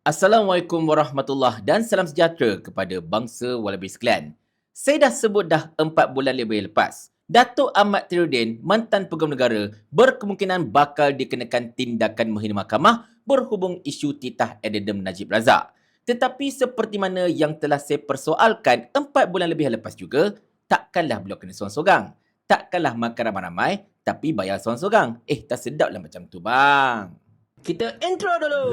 Assalamualaikum warahmatullahi dan salam sejahtera kepada bangsa Walabi sekalian. Saya dah sebut dah 4 bulan lebih lepas. Datuk Ahmad Tirudin, mantan pegawai negara, berkemungkinan bakal dikenakan tindakan menghina mahkamah berhubung isu titah addendum Najib Razak. Tetapi seperti mana yang telah saya persoalkan 4 bulan lebih lepas juga, takkanlah beliau kena sorang-sorang. Takkanlah makan ramai-ramai tapi bayar sorang-sorang. Eh, tak sedaplah macam tu bang. Kita intro dulu.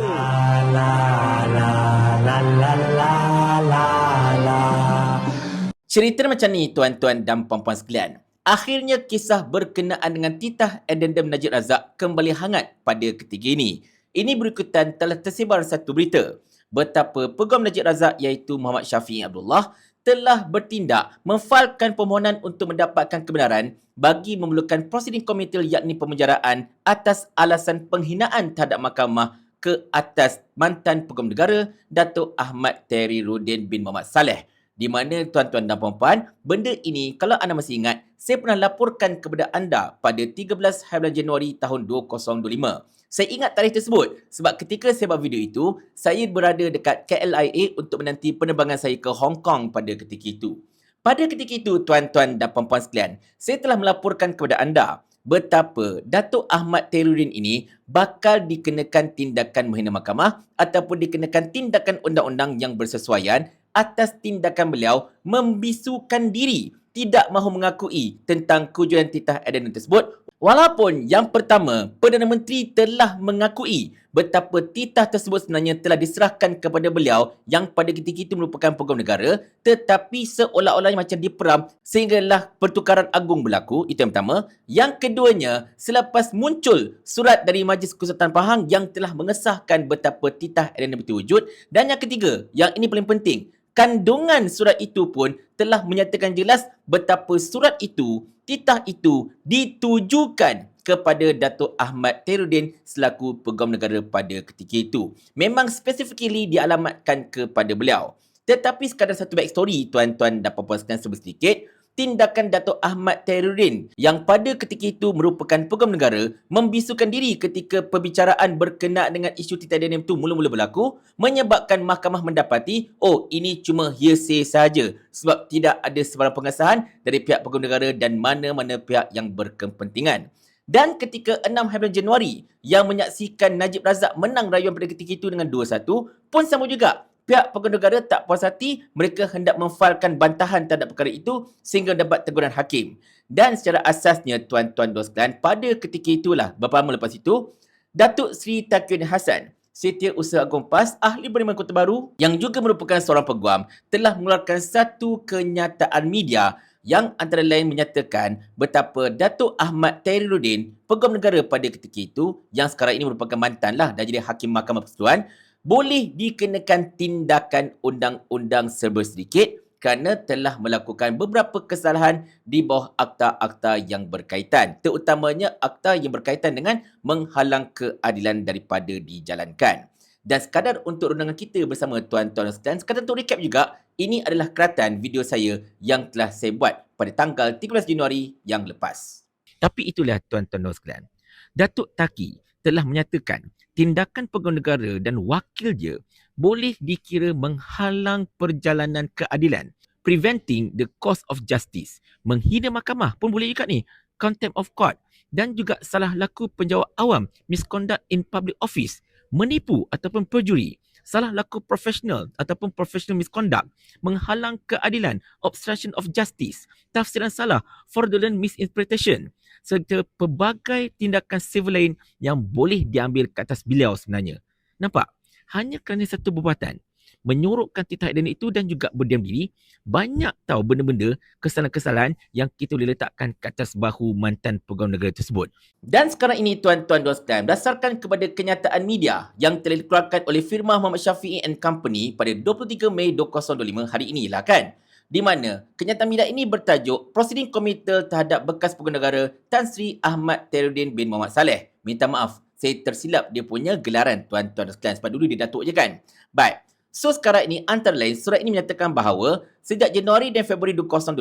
Cerita macam ni tuan-tuan dan puan-puan sekalian. Akhirnya kisah berkenaan dengan titah addendum Najib Razak kembali hangat pada ketiga ini. Ini berikutan telah tersebar satu berita betapa Peguam Najib Razak iaitu Muhammad Syafiq Abdullah telah bertindak memfailkan permohonan untuk mendapatkan kebenaran bagi memerlukan prosiding komitel yakni pemenjaraan atas alasan penghinaan terhadap mahkamah ke atas mantan Peguam Negara Datuk Ahmad Terry Rudin bin Muhammad Saleh. Di mana tuan-tuan dan puan-puan, benda ini kalau anda masih ingat, saya pernah laporkan kepada anda pada 13 hari bulan Januari tahun 2025. Saya ingat tarikh tersebut sebab ketika saya buat video itu, saya berada dekat KLIA untuk menanti penerbangan saya ke Hong Kong pada ketika itu. Pada ketika itu, tuan-tuan dan puan-puan sekalian, saya telah melaporkan kepada anda betapa Datuk Ahmad Teruddin ini bakal dikenakan tindakan menghina mahkamah ataupun dikenakan tindakan undang-undang yang bersesuaian atas tindakan beliau membisukan diri tidak mahu mengakui tentang kewujudan titah addendum tersebut Walaupun yang pertama, Perdana Menteri telah mengakui betapa titah tersebut sebenarnya telah diserahkan kepada beliau yang pada ketika itu merupakan pegawai negara tetapi seolah-olahnya macam diperam sehinggalah pertukaran agung berlaku. Itu yang pertama. Yang keduanya, selepas muncul surat dari Majlis Kesultanan Pahang yang telah mengesahkan betapa titah addendum itu wujud. Dan yang ketiga, yang ini paling penting, kandungan surat itu pun telah menyatakan jelas betapa surat itu titah itu ditujukan kepada Datuk Ahmad Terudin selaku pegawai negara pada ketika itu. Memang specifically dialamatkan kepada beliau. Tetapi sekadar satu backstory tuan-tuan dan puan-puan sekalian sedikit, tindakan Datuk Ahmad Teruddin yang pada ketika itu merupakan pegawai negara membisukan diri ketika perbicaraan berkenaan dengan isu titanium itu mula-mula berlaku menyebabkan mahkamah mendapati oh ini cuma hearsay sahaja sebab tidak ada sebarang pengesahan dari pihak pegawai negara dan mana-mana pihak yang berkepentingan. Dan ketika 6 hari Januari yang menyaksikan Najib Razak menang rayuan pada ketika itu dengan 2-1 pun sama juga pihak pegawai negara tak puas hati, mereka hendak memfailkan bantahan terhadap perkara itu sehingga dapat teguran hakim. Dan secara asasnya, tuan-tuan dan sekalian, pada ketika itulah, beberapa lama lepas itu, Datuk Sri Takyun Hassan, Setiausaha Usaha Agung PAS, ahli beriman Kota Baru yang juga merupakan seorang peguam, telah mengeluarkan satu kenyataan media yang antara lain menyatakan betapa Datuk Ahmad Tairuddin, peguam negara pada ketika itu, yang sekarang ini merupakan mantan lah dan jadi Hakim Mahkamah Persekutuan, boleh dikenakan tindakan undang-undang serba sedikit kerana telah melakukan beberapa kesalahan di bawah akta-akta yang berkaitan. Terutamanya akta yang berkaitan dengan menghalang keadilan daripada dijalankan. Dan sekadar untuk undangan kita bersama tuan-tuan sekalian, sekadar untuk recap juga, ini adalah keratan video saya yang telah saya buat pada tanggal 13 Januari yang lepas. Tapi itulah tuan-tuan dan sekalian. Datuk Taki telah menyatakan tindakan pegawai negara dan wakil dia boleh dikira menghalang perjalanan keadilan preventing the course of justice. Menghina mahkamah pun boleh juga ni. Contempt of court dan juga salah laku penjawat awam misconduct in public office menipu ataupun perjuri. Salah laku profesional ataupun professional misconduct menghalang keadilan obstruction of justice tafsiran salah fraudulent misinterpretation serta pelbagai tindakan civil lain yang boleh diambil ke atas beliau sebenarnya. Nampak? Hanya kerana satu perbuatan menyorokkan titah dan itu dan juga berdiam diri, banyak tahu benda-benda kesalahan-kesalahan yang kita boleh letakkan ke atas bahu mantan pegawai negara tersebut. Dan sekarang ini tuan-tuan dan sekalian, berdasarkan kepada kenyataan media yang telah dikeluarkan oleh firma Muhammad Syafi'i and Company pada 23 Mei 2025 hari inilah kan di mana kenyataan media ini bertajuk Proceeding Komitel terhadap bekas pegawai negara Tan Sri Ahmad Teruddin bin Muhammad Saleh. Minta maaf, saya tersilap dia punya gelaran tuan-tuan dan sekalian sebab dulu dia Datuk je kan. Baik. So sekarang ini antara lain surat ini menyatakan bahawa sejak Januari dan Februari 2025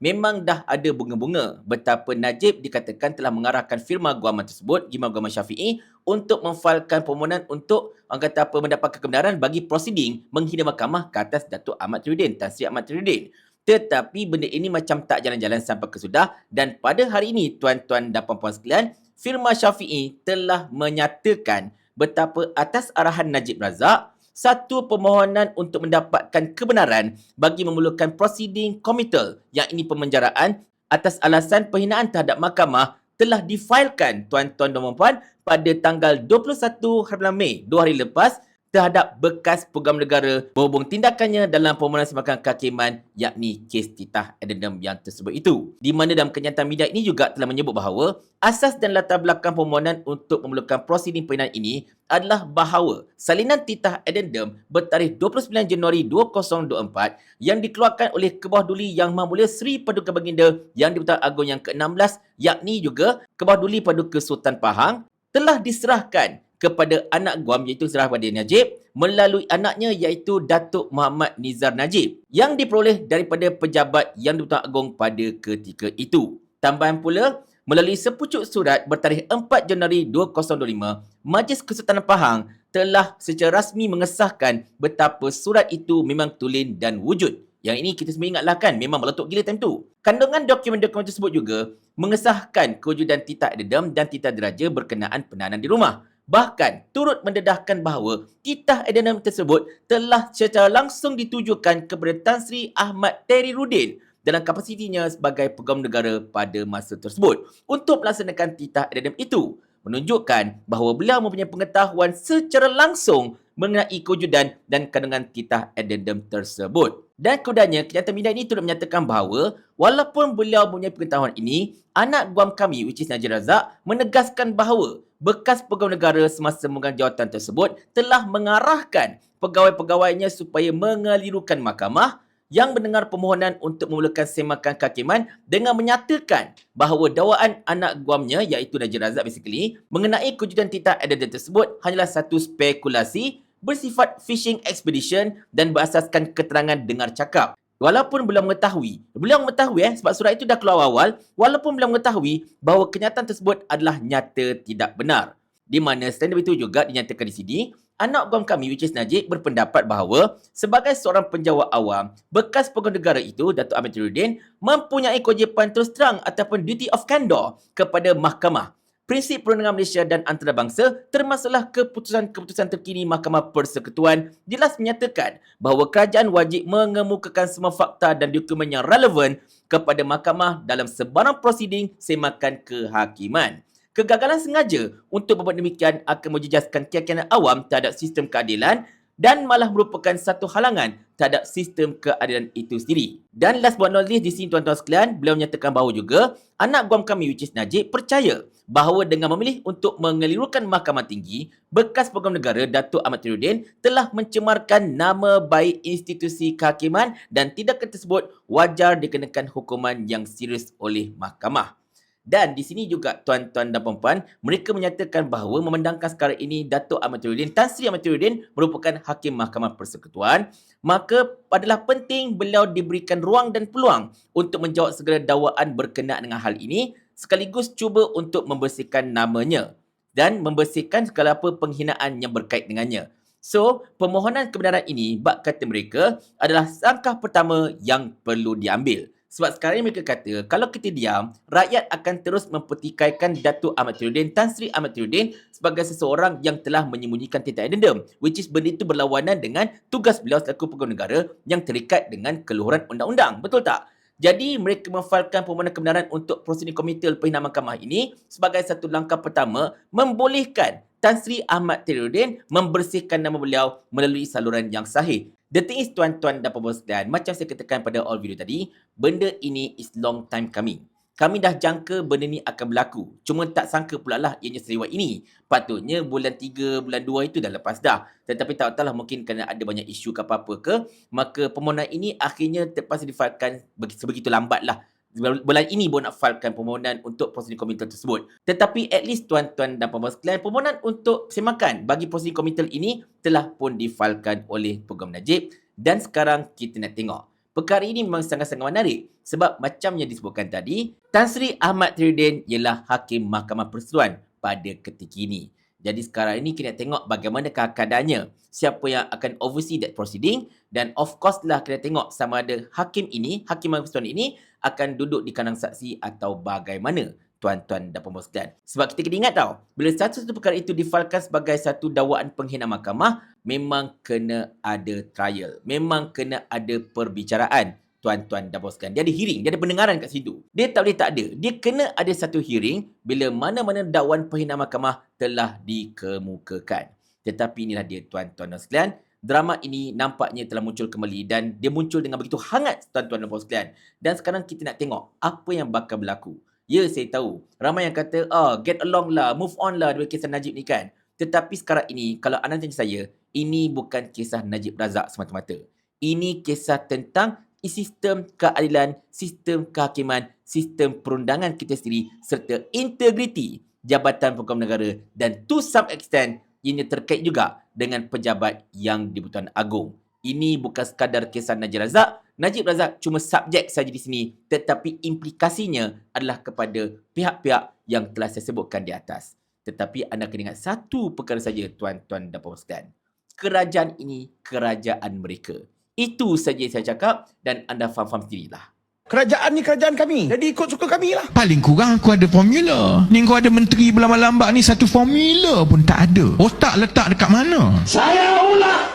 memang dah ada bunga-bunga betapa Najib dikatakan telah mengarahkan firma guaman tersebut, Gima Guaman Syafi'i untuk memfailkan permohonan untuk orang kata apa mendapatkan kebenaran bagi prosiding menghina mahkamah ke atas Datuk Ahmad Tridin, Tan Sri Ahmad Tridin. Tetapi benda ini macam tak jalan-jalan sampai ke sudah dan pada hari ini tuan-tuan dan puan-puan sekalian, firma Syafi'i telah menyatakan betapa atas arahan Najib Razak satu permohonan untuk mendapatkan kebenaran bagi memerlukan proceeding komitel yang ini pemenjaraan atas alasan penghinaan terhadap mahkamah telah difailkan tuan-tuan dan puan pada tanggal 21 hari Mei, dua hari lepas terhadap bekas pegawai negara berhubung tindakannya dalam permohonan semakan kehakiman yakni kes titah addendum yang tersebut itu. Di mana dalam kenyataan media ini juga telah menyebut bahawa asas dan latar belakang permohonan untuk memerlukan prosiding penghinaan ini adalah bahawa salinan titah addendum bertarikh 29 Januari 2024 yang dikeluarkan oleh Kebawah Duli Yang Mahmulia Sri Paduka Baginda Yang di-Pertuan Agong yang ke-16 yakni juga Kebawah Duli Paduka Sultan Pahang telah diserahkan kepada anak Guam iaitu serah pada Najib melalui anaknya iaitu Datuk Muhammad Nizar Najib yang diperoleh daripada pejabat yang di Agung pada ketika itu. Tambahan pula, melalui sepucuk surat bertarikh 4 Januari 2025, Majlis Kesultanan Pahang telah secara rasmi mengesahkan betapa surat itu memang tulen dan wujud. Yang ini kita semua ingatlah kan, memang meletup gila time tu. Kandungan dokumen-dokumen tersebut juga mengesahkan kewujudan titah edam dan titah deraja berkenaan penahanan di rumah. Bahkan turut mendedahkan bahawa titah addendum tersebut telah secara langsung ditujukan kepada Tan Sri Ahmad Terry Rudin dalam kapasitinya sebagai pegawai negara pada masa tersebut untuk melaksanakan titah addendum itu menunjukkan bahawa beliau mempunyai pengetahuan secara langsung mengenai kewujudan dan kandungan titah addendum tersebut. Dan kemudiannya, kenyataan media ini turut menyatakan bahawa walaupun beliau mempunyai pengetahuan ini, anak guam kami, which is Najib Razak, menegaskan bahawa bekas pegawai negara semasa memegang jawatan tersebut telah mengarahkan pegawai-pegawainya supaya mengelirukan mahkamah yang mendengar permohonan untuk memulakan semakan kehakiman dengan menyatakan bahawa dakwaan anak guamnya iaitu Najib Razak basically mengenai kewujudan titah addendum tersebut hanyalah satu spekulasi bersifat fishing expedition dan berasaskan keterangan dengar cakap. Walaupun beliau mengetahui, beliau mengetahui eh, sebab surat itu dah keluar awal, walaupun beliau mengetahui bahawa kenyataan tersebut adalah nyata tidak benar. Di mana stand itu juga dinyatakan di sini, anak guam kami which is Najib berpendapat bahawa sebagai seorang penjawat awam, bekas pegawai negara itu, Datuk Ahmad Tiruddin, mempunyai kewajipan terus terang ataupun duty of candor kepada mahkamah prinsip perundangan Malaysia dan antarabangsa termasuklah keputusan-keputusan terkini Mahkamah Persekutuan jelas menyatakan bahawa kerajaan wajib mengemukakan semua fakta dan dokumen yang relevan kepada mahkamah dalam sebarang prosiding semakan kehakiman. Kegagalan sengaja untuk membuat demikian akan menjejaskan keyakinan awam terhadap sistem keadilan dan malah merupakan satu halangan terhadap sistem keadilan itu sendiri. Dan last but not least di sini tuan-tuan sekalian, beliau menyatakan bahawa juga anak guam kami which is Najib percaya bahawa dengan memilih untuk mengelirukan mahkamah tinggi, bekas pegawai negara Datuk Ahmad Tiruddin telah mencemarkan nama baik institusi kehakiman dan tindakan tersebut wajar dikenakan hukuman yang serius oleh mahkamah. Dan di sini juga tuan-tuan dan puan-puan, mereka menyatakan bahawa memandangkan sekarang ini Datuk Ahmad Tiruddin, Tan Sri Ahmad Tiruddin merupakan Hakim Mahkamah Persekutuan, maka adalah penting beliau diberikan ruang dan peluang untuk menjawab segala dakwaan berkenaan dengan hal ini sekaligus cuba untuk membersihkan namanya dan membersihkan segala apa penghinaan yang berkait dengannya. So, permohonan kebenaran ini, bak kata mereka, adalah langkah pertama yang perlu diambil. Sebab sekarang ni mereka kata, kalau kita diam, rakyat akan terus mempertikaikan Datuk Ahmad Tiruddin, Tan Sri Ahmad Tiruddin sebagai seseorang yang telah menyembunyikan titah addendum. Which is benda itu berlawanan dengan tugas beliau selaku pegawai negara yang terikat dengan keluhuran undang-undang. Betul tak? Jadi mereka memfailkan permohonan kebenaran untuk prosedur komite penghinaan mahkamah ini sebagai satu langkah pertama membolehkan Tan Sri Ahmad Tiruddin membersihkan nama beliau melalui saluran yang sahih. The thing is tuan-tuan dan puan sekalian, macam saya katakan pada all video tadi, benda ini is long time coming. Kami dah jangka benda ni akan berlaku. Cuma tak sangka pula lah ianya seriwat ini. Patutnya bulan 3, bulan 2 itu dah lepas dah. Tetapi tak tahulah mungkin kerana ada banyak isu ke apa-apa ke. Maka permohonan ini akhirnya terpaksa difailkan sebegitu lambat lah bulan ini baru nak filekan permohonan untuk posisi komitel tersebut. Tetapi at least tuan-tuan dan puan-puan sekalian, permohonan untuk semakan bagi posisi komitel ini telah pun difilekan oleh Peguam Najib dan sekarang kita nak tengok. Perkara ini memang sangat-sangat menarik sebab macam yang disebutkan tadi, Tan Sri Ahmad Tridin ialah Hakim Mahkamah Persetuan pada ketika ini. Jadi sekarang ini nak tengok bagaimana keadaannya, siapa yang akan oversee that proceeding dan of course lah kita tengok sama ada hakim ini, hakim Persetuan ini akan duduk di kandang saksi atau bagaimana tuan-tuan dan puan sekalian. Sebab kita kena ingat tau, bila satu-satu perkara itu difalkan sebagai satu dakwaan penghinaan mahkamah, memang kena ada trial. Memang kena ada perbicaraan tuan-tuan dan sekalian. Dia ada hearing, dia ada pendengaran kat situ. Dia tak boleh tak ada. Dia kena ada satu hearing bila mana-mana dakwaan penghinaan mahkamah telah dikemukakan. Tetapi inilah dia tuan-tuan dan sekalian. Drama ini nampaknya telah muncul kembali dan dia muncul dengan begitu hangat tuan-tuan dan sekalian. Dan sekarang kita nak tengok apa yang bakal berlaku. Ya, saya tahu. Ramai yang kata, ah, get along lah, move on lah dengan kisah Najib ni kan. Tetapi sekarang ini, kalau anda tanya saya, ini bukan kisah Najib Razak semata-mata. Ini kisah tentang sistem keadilan, sistem kehakiman, sistem perundangan kita sendiri serta integriti Jabatan Peguam Negara dan to some extent ini terkait juga dengan pejabat yang di-Pertuan Agong. Ini bukan sekadar kisah Najib Razak. Najib Razak cuma subjek saja di sini tetapi implikasinya adalah kepada pihak-pihak yang telah saya sebutkan di atas. Tetapi anda kena ingat satu perkara saja tuan-tuan dan puan sekalian. Kerajaan ini kerajaan mereka. Itu saja saya cakap dan anda faham-faham sendirilah. Kerajaan ni kerajaan kami. Jadi ikut suka kami lah. Paling kurang aku ada formula. Ni kau ada menteri berlambak-lambak ni satu formula pun tak ada. Otak letak dekat mana?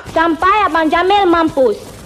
Sampai Abang Jamil mampus.